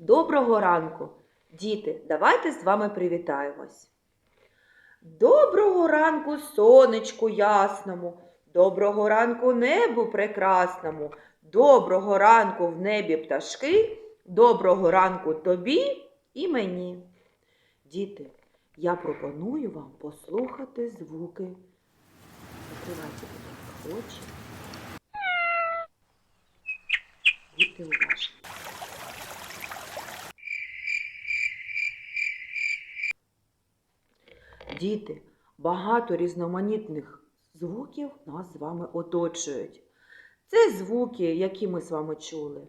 Доброго ранку! Діти, давайте з вами привітаємось. Доброго ранку, сонечку ясному, доброго ранку небу прекрасному, доброго ранку в небі пташки, доброго ранку тобі і мені. Діти, я пропоную вам послухати звуки. Закривайте, очі. Діти, багато різноманітних звуків нас з вами оточують. Це звуки, які ми з вами чули.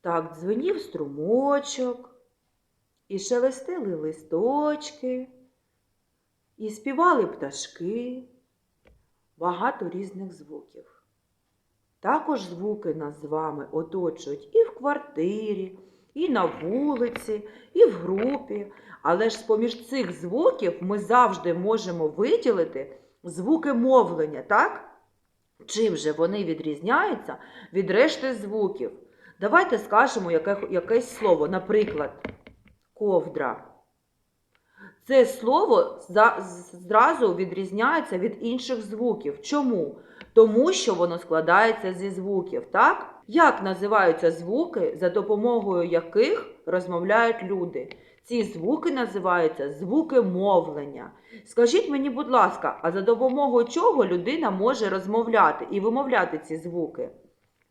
Так, дзвенів струмочок, і шелестили листочки, і співали пташки. Багато різних звуків. Також звуки нас з вами оточують і в квартирі, і на вулиці, і в групі. Але ж з-поміж цих звуків ми завжди можемо виділити звуки мовлення, так? Чим же вони відрізняються від решти звуків? Давайте скажемо яке, якесь слово, наприклад, ковдра. Це слово зразу відрізняється від інших звуків. Чому? Тому що воно складається зі звуків, так? Як називаються звуки, за допомогою яких розмовляють люди? Ці звуки називаються звуки мовлення. Скажіть мені, будь ласка, а за допомогою чого людина може розмовляти і вимовляти ці звуки?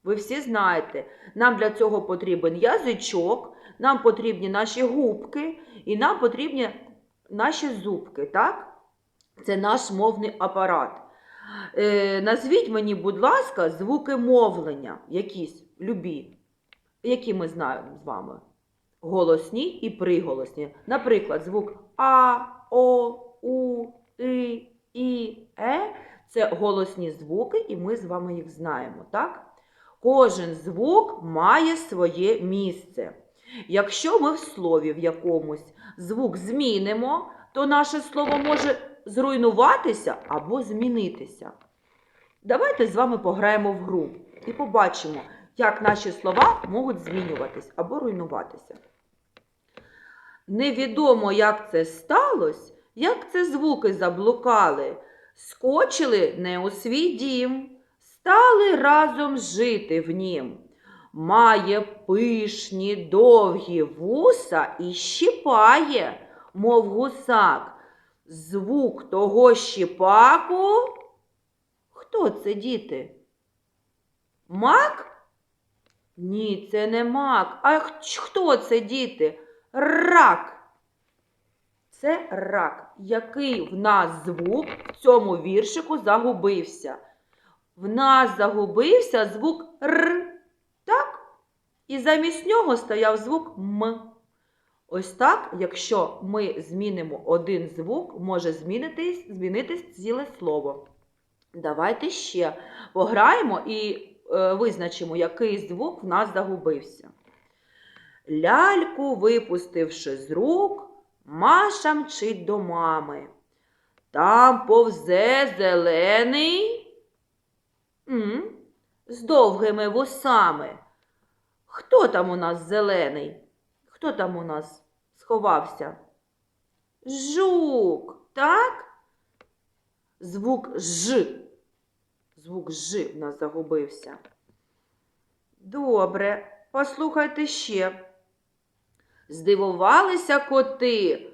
Ви всі знаєте, нам для цього потрібен язичок, нам потрібні наші губки і нам потрібні наші зубки, так? Це наш мовний апарат. Е, назвіть мені, будь ласка, звуки мовлення, якісь любі, які ми знаємо з вами. Голосні і приголосні. Наприклад, звук А, О, У, И, І, Е це голосні звуки, і ми з вами їх знаємо, так? Кожен звук має своє місце. Якщо ми в слові в якомусь звук змінимо, то наше слово може зруйнуватися або змінитися. Давайте з вами пограємо в гру і побачимо, як наші слова можуть змінюватись або руйнуватися. Невідомо, як це сталося, як це звуки заблукали, скочили не у свій дім, стали разом жити в нім. Має пишні довгі вуса і щіпає, мов гусак. Звук того щіпаку. Хто це, діти? Мак? Ні, це не мак. А хто це, діти? Рак. Це рак. Який в нас звук в цьому віршику загубився? В нас загубився звук Р. Так? І замість нього стояв звук М. Ось так, якщо ми змінимо один звук, може змінитись, змінитись ціле слово. Давайте ще пограємо і е, визначимо, який звук в нас загубився. Ляльку, випустивши з рук, Маша мчить до мами. Там повзе зелений м, з довгими вусами. Хто там у нас зелений? Хто там у нас сховався? Жук, так? Звук Ж. Звук Ж в нас загубився. Добре, послухайте ще. Здивувалися коти.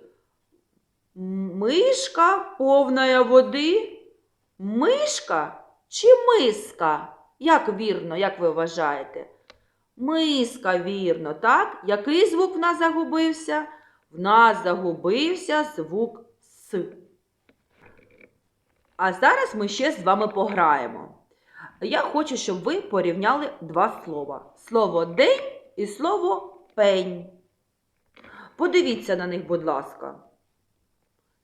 Мишка повна води. Мишка чи миска? Як вірно, як ви вважаєте? Миска, вірно, так? Який звук в нас загубився? В нас загубився звук С. А зараз ми ще з вами пограємо. Я хочу, щоб ви порівняли два слова: слово день і слово пень. Подивіться на них, будь ласка.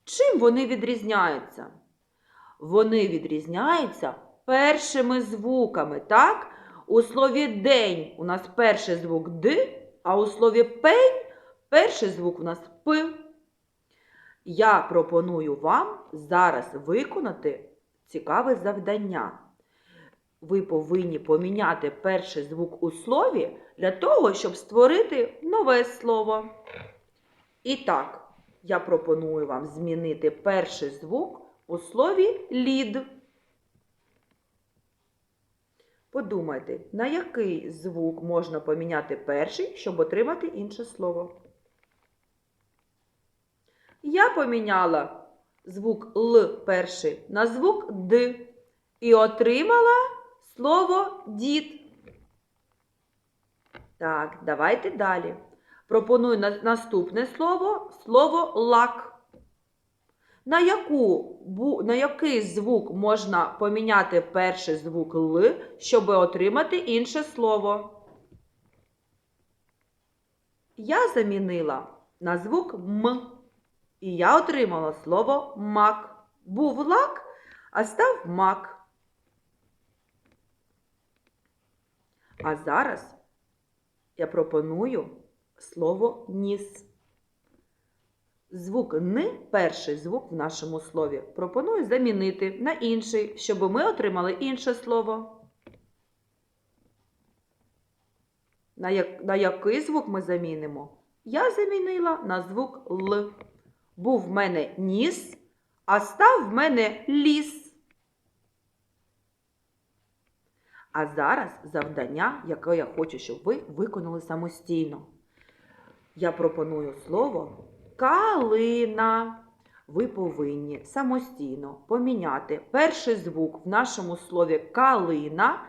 Чим вони відрізняються? Вони відрізняються першими звуками, так? У слові день у нас перший звук Д, а у слові пень перший звук у нас П. Я пропоную вам зараз виконати цікаве завдання. ви повинні поміняти перший звук у слові для того, щоб створити нове слово. І так, я пропоную вам змінити перший звук у слові лід. Подумайте, на який звук можна поміняти перший, щоб отримати інше слово. Я поміняла звук Л перший на звук Д і отримала слово дід. Так, давайте далі. Пропоную наступне слово слово лак. На, яку, на який звук можна поміняти перший звук Л, щоб отримати інше слово? Я замінила на звук М. І я отримала слово мак. Був лак, а став мак. А зараз я пропоную слово ніс. Звук Н, перший звук в нашому слові, пропоную замінити на інший, щоб ми отримали інше слово. На, як, на який звук ми замінимо? Я замінила на звук Л. Був в мене ніс, а став в мене ліс. А зараз завдання, яке я хочу, щоб ви виконали самостійно. Я пропоную слово калина. Ви повинні самостійно поміняти перший звук в нашому слові калина,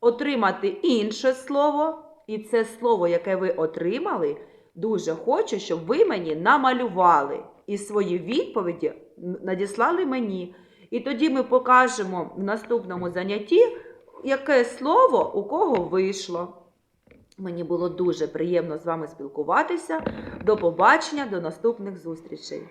отримати інше слово, і це слово, яке ви отримали, дуже хочу, щоб ви мені намалювали і свої відповіді надіслали мені. І тоді ми покажемо в наступному занятті, яке слово у кого вийшло. Мені було дуже приємно з вами спілкуватися. До побачення, до наступних зустрічей.